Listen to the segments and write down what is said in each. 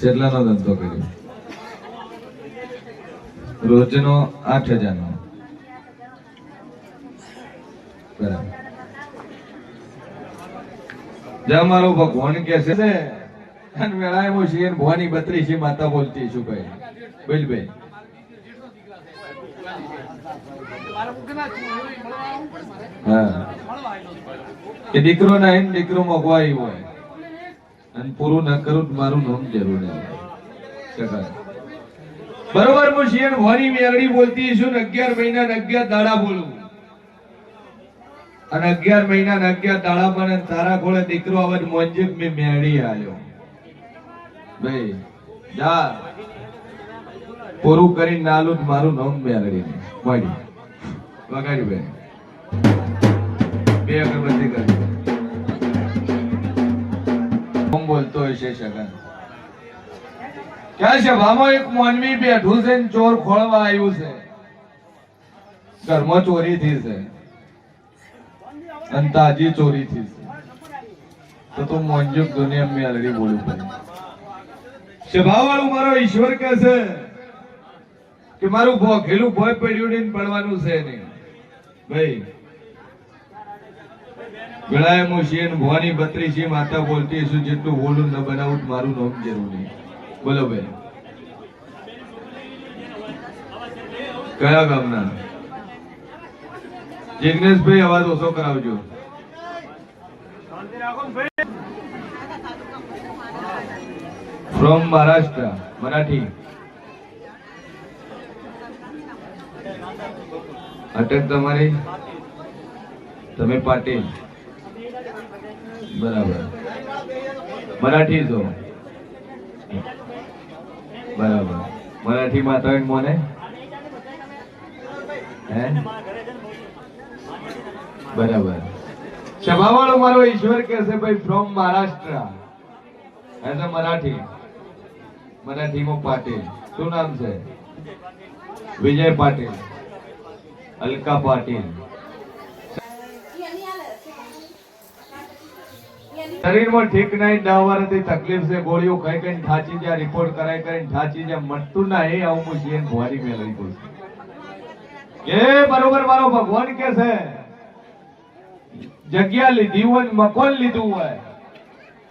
કેટલાનો ધંધો કર્યો. રોજનો આઠ હજારનો. બરાબર. જ્યાં મારો ભગવાન કે છે ને વેળાએ હું શિયર ભવાની બત્રી છે માતા બોલતી છું ભાઈ. બોલ ભાઈ. દીકરો ના એમ દીકરો મોગવાઈ હોય. અને પૂરું ન કરું મારું નામ જરૂર નહીં બરોબર હું ભવાની મેરડી બોલતી છું ને અગિયાર મહિના ને અગિયાર દાડા બોલું. અને અગિયાર મહિના ને અગિયાર દાડા પણ તારા ખોળે દીકરો અવાજ મોંજીક મેં મેળી આવ્યો ભાઈ જા. પૂરું કરીને નાલું મારું નામ મેળડી મળી વગાડી બેન બે અગરબત્તી કરી હું બોલતો હોય છે ક્યાં છે? ભામાં એક માનવી બેઠું છે ચોર ખોળવા આવ્યું છે. ઘરમાં ચોરી થઈ છે. અને તાજી ચોરી થઈ છે. તો તું મોંજુક દુનિયા મેં already બોલવું પડે. સ્વભાવવાળું મારો ઈશ્વર કહે છે કે મારું ભોગેલું ભોય પડ્યું પડવાનું છે નહીં. ભાઈ, ગળાએ હું ભવાની બત્રી માતા બોલતી છું જેટલું બોલું ન બનાવું, મારું નામ જરૂરી બોલો ભાઈ. જિગ્નેશભાઈ, અવાજ ઓછો કરાવજો. ફ્રોમ મહારાષ્ટ્ર મરાઠી અટક તમારી? તમે પાટીલ બરાબર. મરાઠી છો? બરાબર. મરાઠી માતા હોય મોને હે? બરાબર. સભાવાળો મારો ઈશ્વર કે છે ભાઈ from Maharashtra as a Marathi. મરાઠીમાં Patil શું નામ છે? વિજય પાટીલ. અલકા પાટીલ. શરીરમાં ઠીક નહીં દવા વાળાથી તકલીફ છે, ગોળીઓ ખાઈ કઈ થાચી જાય રિપોર્ટ કરાઈ કરીને થાચી જાય મટતું ના એ આવું હું જીએન ભુવારી લઈ ગયું એ બરોબર મારો ભગવાન કે છે, જગ્યા લીધી હોય મકોન લીધું હોય,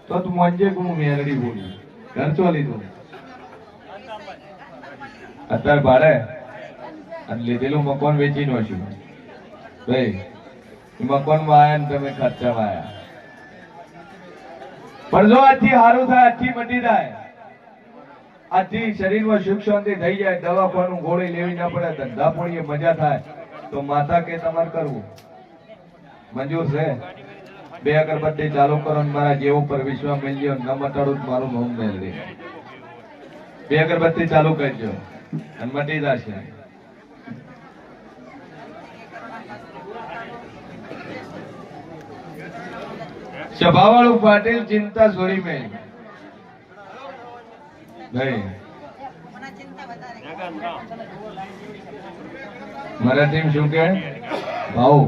તો તું મંજે હું મેરડી બોલી. ઘર ચો લીધું? અત્યારે ભાડે અને લીધેલું મકાન વેચી નાખ્યું ભાઈ મકાનમાં આયા તમે ખર્ચામાં આયા. પણ જો આજથી સારું થાય, આજથી મટી જાય આજથી શરીરમાં સુખ શાંતિ થઈ જાય, દવાખાનું ગોળી લેવી ના પડે, ધંધા પોણીએ મજા થાય, તો માતા કે તમારે કરવું. મંજૂર છે? બે અગરબત્તી ચાલુ કરો ને મારા જેવું પર વિશ્વાસ મેળ્યો ન મટાડું મારું મોમ મેળવી. બે અગરબત્તી ચાલુ કરજો, અને મટી જશે સભાવાળું પાટીલ ચિંતા છોડી મેં. નહીં. મરાઠી શું કે ભાવ.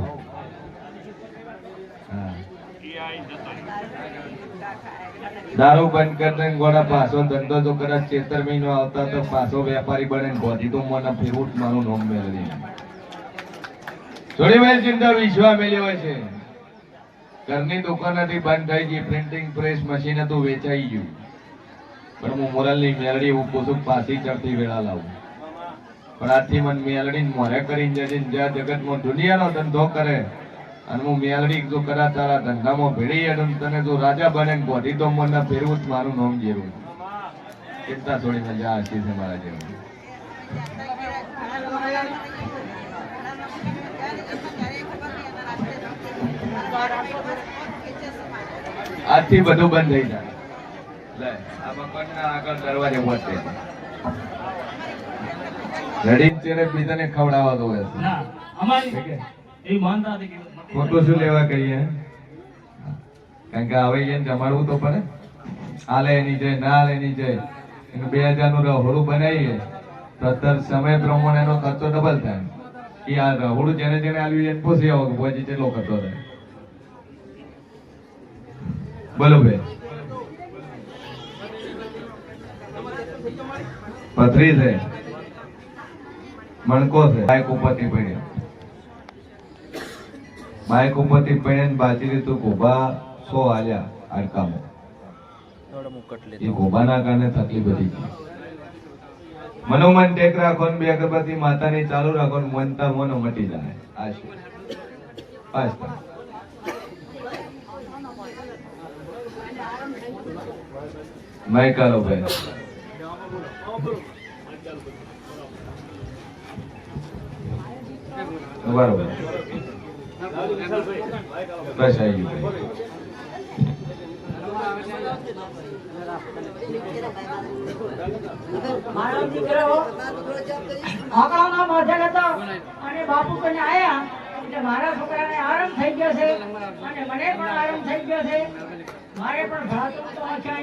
દારૂ બંધ કરીને ગોળા પાછો, ધંધો તો કદાચ ચેતર મહિનો આવતા તો પાછો વેપારી બને ગોધી તો મને ફેરવું મારું નોમ મેળવી થોડી વાર ચિંતા વિશ્વા મેળ્યો છે. ઘરની દુકાન હતી બંધ થઈ ગઈ પ્રિન્ટિંગ પ્રેસ મશીન હતું, વેચાઈ ગયું. પણ હું મોરલની મેલડી હું પૂછું પાસી ચડતી વેળા લાવું? પણ આથી મને મેલડી મોરે કરીને જજે જ્યાં જગતમાં દુનિયાનો ધંધો કરે અને હું મેલડી જો કરા તારા ધંધામાં ભેળી અને તને જો રાજા બને બોધી તો મને ફેરવું જ મારું નામ જેવું. ચિંતા થોડી મજા આશી છે મારા જેવું. આજથી બધું બંધ થઈ જાય. લે આ મકાનના આગળ દરવાજે પહોંચે રડી ચેરે બીજાને ખવડાવવા દો ના અમારી એવી માનતા હતી કે ખોટું શું લેવા કહીએ? કારણ કે આવે એને જમાડવું તો પડે. આલે એની જાય ના આલે એની જાય. એનું બે હજારનું રહોડું બનાવીએ. તો અત્યારે સમય પ્રમાણે એનો ખર્ચો ડબલ થાય. એ આ રહોડું જેને જેને આવ્યું એને પૂછી આવો કે ભોજી કેટલો ખર્ચો રહે બોલો બે પથરી છે. મણકો છે. બાઈક ઉપરથી પડ્યા બાઈક ઉપરથી પડ્યા બાજી લીધું ગોબા સો આલ્યા હાડકામાં. એ ગોબાના કારણે તકલીફ વધી ગઈ મનોમન ટેક રાખો ને બે અગરબત્તી માતાની ચાલુ રાખો ને મનતા મનો મટી જાય. આ તો. માઈક આલો ભાઈ. બરાબર. બસ અને બાપુ કને આયા એટલે મારા છોકરાને આરામ થઈ ગયો છે અને મને પણ આરામ થઈ ગયો છે. મારે પણ ભણાતું તો છે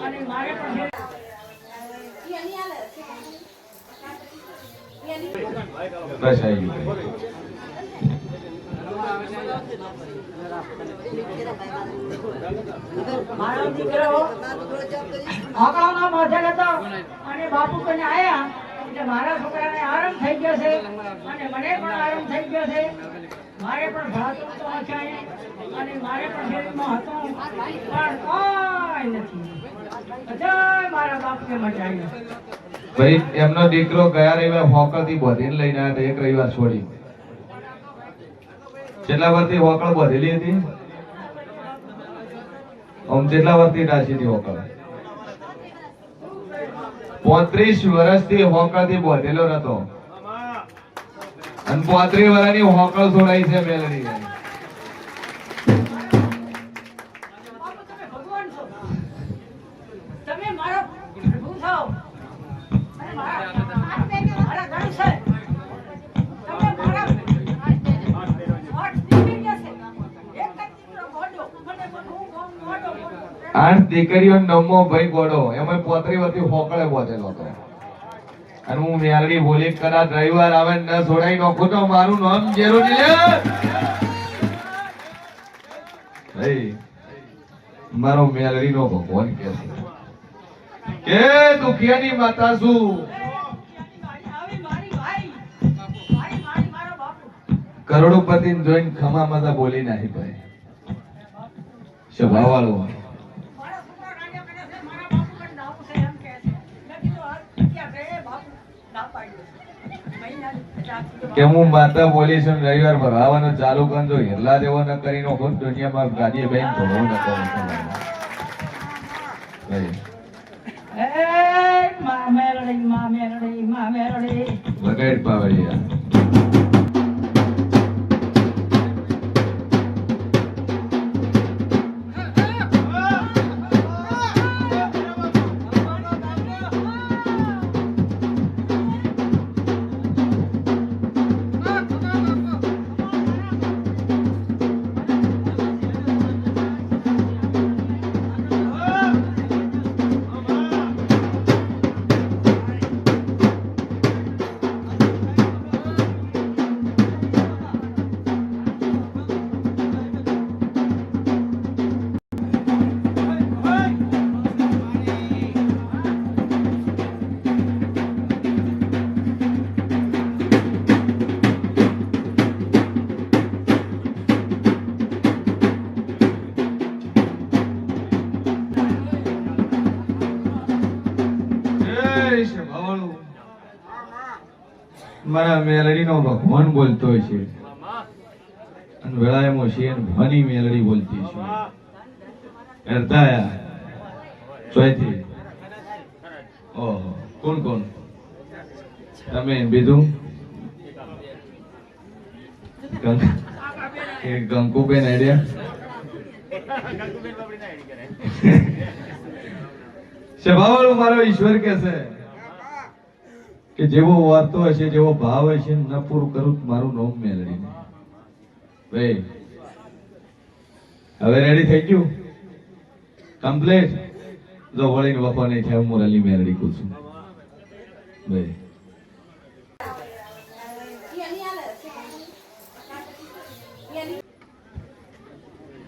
અને મારે પણ. બસ આવી મારો આંકડાઓના અને બાપુ કને આયા એટલે મારા છોકરાને આરામ થઈ ગયો છે અને મને પણ આરામ થઈ ગયો છે મારે પણ ભણાતું તો છે અને મારે પણ શરીરમાં હતો, પણ કોઈ નથી. અજય મારા બાપને મચાવ્યું ભાઈ, એમનો દીકરો ગયા રવિવાર હોકળથી બધીને લઈને આવ્યા એક રવિવાર છોડી. કેટલા વર્ષથી હોકળ બધેલી હતી? આમ કેટલા વર્ષથી ડાસી હતી હોકળ. પોત્રીસ વર્ષથી હોકળથી બધેલો નતો અને પોત્રીસ વર્ષની હોકળ છોડાઈ છે મેલડી. આઠ દીકરીઓ નવમો ભાઈ ગોડો એમાં પોતરી વર્ષથી હોકળે પહોંચેલો હતો. અને હું મેલડી બોલી, કદાચ રવિવાર આવે ને છોડાઈ નોખું તો મારું નામ જેરું મારો મેલડી નો ભગવાન કે કે દુખિયાની માતા બાપુ કરોડોપતિ જોઈને ખમા માતા બોલી નાખી ભાઈ. સ્વભાવ વાળો કે હું માતા બોલી છું રવિવાર ભરાવાનું ચાલુ કરજો એટલા જેવો ન કરી નો ખુદ દુનિયામાં ગાડીએ બેન ભરવું ન કરું મા પાવડિયા. મારા મેલડી નો ભગવાન બોલતો છે. અને વેળાએમાં છે ભવાની મેલડી બોલતી છે. અર્ધાયા ચોથી. ઓહો કોણ કોણ? તમે બીજું? ગંકુબેન આઈડિયા? સ્વભાવ મારો ઈશ્વર કે છે? કે જેવો વાતો હશે, જેવો ભાવ હશે, ન પૂરું કરું મારું નોમ મેળવીને ભાઈ, હવે રેડી થઈ ગયું? કમ્પ્લીટ જો વળીને વફા નહીં થાય મોરાલી મેલડી કહું છું. ભાઈ.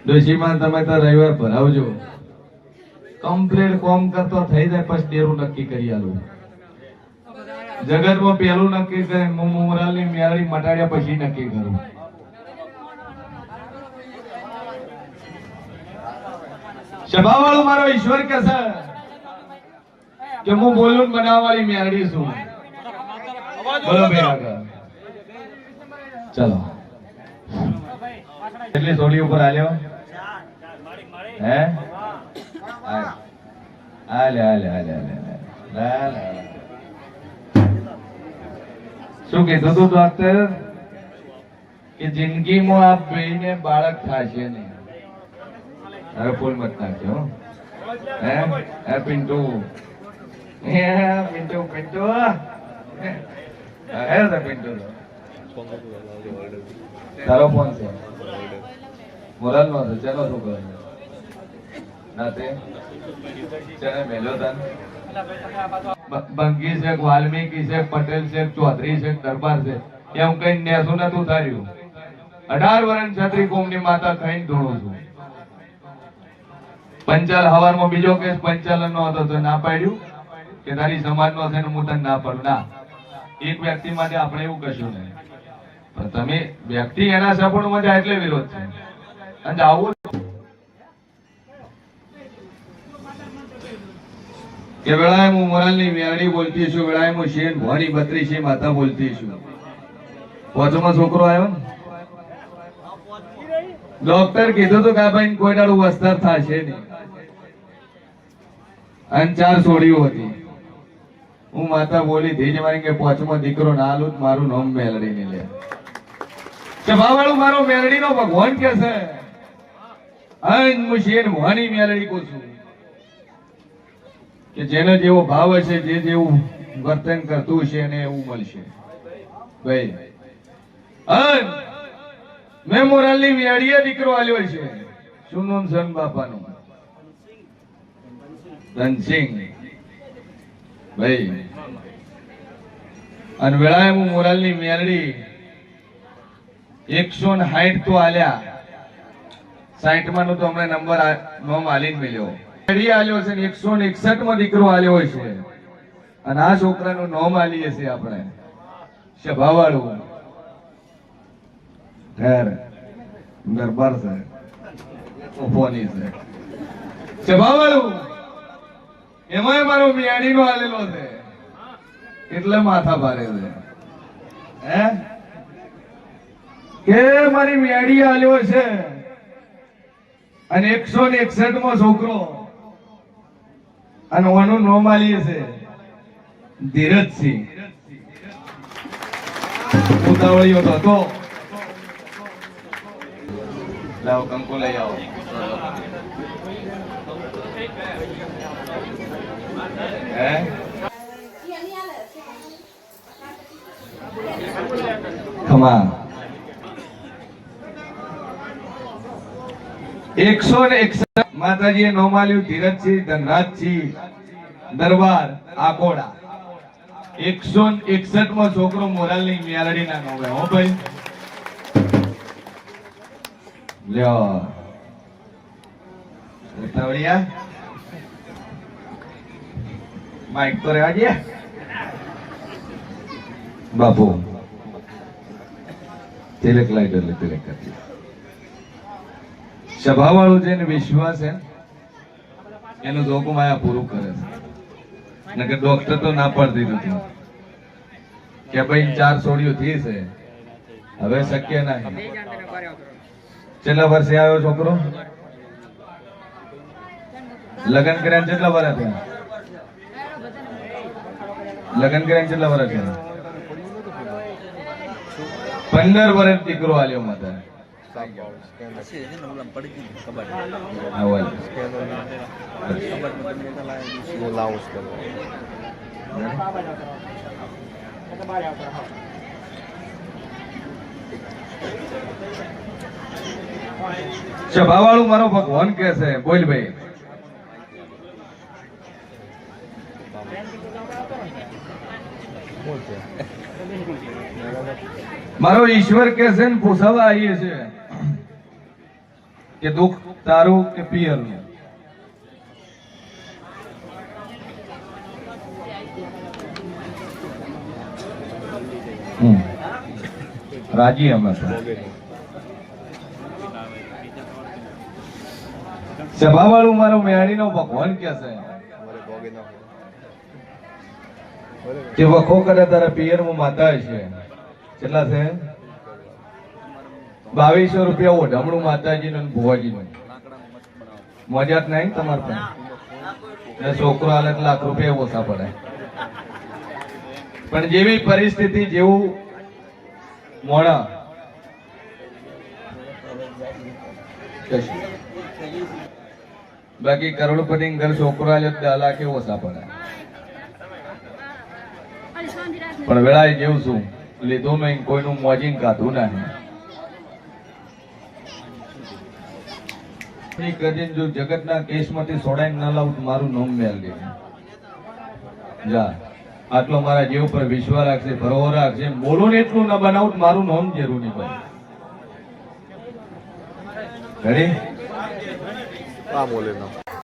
ડોશીમાં તમે તો રવિવાર ભરાવજો. કમ્પ્લીટ કોમ કરતો થઈ જાય, પછી ડેરું નક્કી કરી આલું. જગતમાં પેલું નક્કી કરે મોરાલની મેળવી મટાડ્યા પછી નક્કી કરું. સભાવાળો મારો ઈશ્વર કે છે કે હું બોલું ને બનાવવાળી મેળડી છું. બોલો આગળ. ચલો. કેટલી સોડી ઉપર આલ્યો? હે? આલે આલે આલે આલે લા, લા. શું કીધું તું ડોક્ટર કે જિંદગીમાં આ બેને બાળક થશે નહીં. હવે ફૂલ મત નાખજો હો. પિન્ટુ? હે, પિન્ટુ પિન્ટુ? હે પિન્ટુ? તારો ફોન છે. મોરલ નો છે શું છોકરો નાતે? ચેને મેલ્યો તન? બંગી છે વાલ્મીકી છે પટેલ છે ચૌધરી છે દરબાર છે એમ કઈ નેસું નતું તાર્યું અઢાર વર્ષ છત્રી કોમની માતા ખાઈને ધોળું છું. પંચાલ હવારમાં બીજો કેસ પંચાલન નો હતો તો ના પાડ્યું કે તારી સમાજ નો છે હું તને ના પાડું. ના. એક વ્યક્તિ માટે આપણે એવું કશું નહીં. પણ તમે વ્યક્તિ એના સપોર્ટમાં જાય એટલે વિરોધ છે. અને આવું કે વેળાએ હું મોરલની મેરડી બોલતી છું, વેળાએ હું શેન ભવાની બત્રી છે, માતા બોલતી છું. પોચમાં છોકરો આવ્યો ને? ડોક્ટર કીધું તો કે ભાઈ કોઈ દાડું વસ્તર થશે નહીં. અને ચાર છોડીઓ હતી. હું માતા બોલી ધીજ મારી કે પોચમાં દીકરો ના આલું મારું નામ મેલડી ને લે. કે ભાવાળું મારો મેલડી નો ભગવાન કે છે? હું શેર ભવાની મેલડી કહું છું. કે જેનો જેવો ભાવ હશે, જે જેવું વર્તન કરતું છે એને એવું મળશે. ભાઈ. મેં મોરાલની વેડીએ દીકરો આલ્યો છે. શું નામ સન બાપાનું? ધનસિંહ. ભાઈ. અને વેળાએ હું મોરાલની મેરડી એકસો ને સાઠ તો આલ્યા. સાઠમાં નો તો હમણાં નંબર નોમ આલીને મળ્યો મેરડી આલ્યો છે એકસો ને એકસઠમાં દીકરો આલ્યો છે. અને આ છોકરાનું નોમ આલીએ છીએ આપણે. સભાવાળું ઠેર દરબાર છે. ઓફોની છે. સભાવાળું એમાંય મારો મિયાણી નો આલેલો છે. એટલે માથા ભારે છે. હે? કે મારી મિયાડી આલ્યો છે? અને એકસો ને એકસઠમાં છોકરો. અને ઓનું નોમ આલીએ છે. ધીરજસિંહ. ઉતાવળીઓ હતો. લાવ કંકુ લઈ આવો. ખમા એકસો ને એકસઠ માતાજીએ નોમાલ્યું ધીરજસિંહ, ધનરાજસિંહ, દરબાર, આકોડા. એકસો એકસઠમાં છોકરો મોરાલની મેલડી ના નોમે હો ભાઈ. માઇક તો રહેવા દે. બાપુ. તિલક લાઈટ એટલે તિલક કરી સભા વાળું જેને વિશ્વાસ છે. એનું જોખમ આયા પૂરું કરે છે. નકર ડોક્ટર તો ના પાડી દીધું કે ભાઈ ચાર સોડીઓ થઈ છે. હવે શક્ય નહીં. છેલ્લા વર્ષે આવ્યો છોકરો? લગ્ન કર્યા કેટલા વર્ષ થયા? લગ્ન કર્યા કેટલા વર્ષ થયા? પંદર વર્ષ દીકરો આલ્યો માતા. સભાવાળું મારો ભગવાન કે છે બોલ ભાઈ મારો ઈશ્વર કે છે ને પૂછાવા આવીએ છે કે દુઃખ તારું કે પિયરનું? રાજી અમે સભાવાળું મારો મેળીનો ભગવાન કે છે? તે વખો કરે તારા પિયર માતા છે. કેટલા છે? બાવીસો રૂપિયા ઓઢામણું માતાજી ભુવાજી મજા નહીં તમારે પણ. છોકરો હાલે લાખ રૂપિયા ઓછા પડે. પણ જેવી પરિસ્થિતિ, જેવું મોડા બાકી કરોડપતિ ઘર છોકરો દસ લાખ ઓછા પડે. પણ વેળાએ જેવું છું લીધું નહીં, કોઈનું મોજીન કાઢું નહીં. એ કરીને જો જગતના કેસમાંથી છોડાઈને ના લાવું તો મારું નોમ દે. જા, આટલો મારા જીવ પર વિશ્વાસ રાખશે ભરોવો રાખશે. બોલો ને એટલું ના બનાવું મારું નોમ જરૂર નહીં બને આ બોલે ના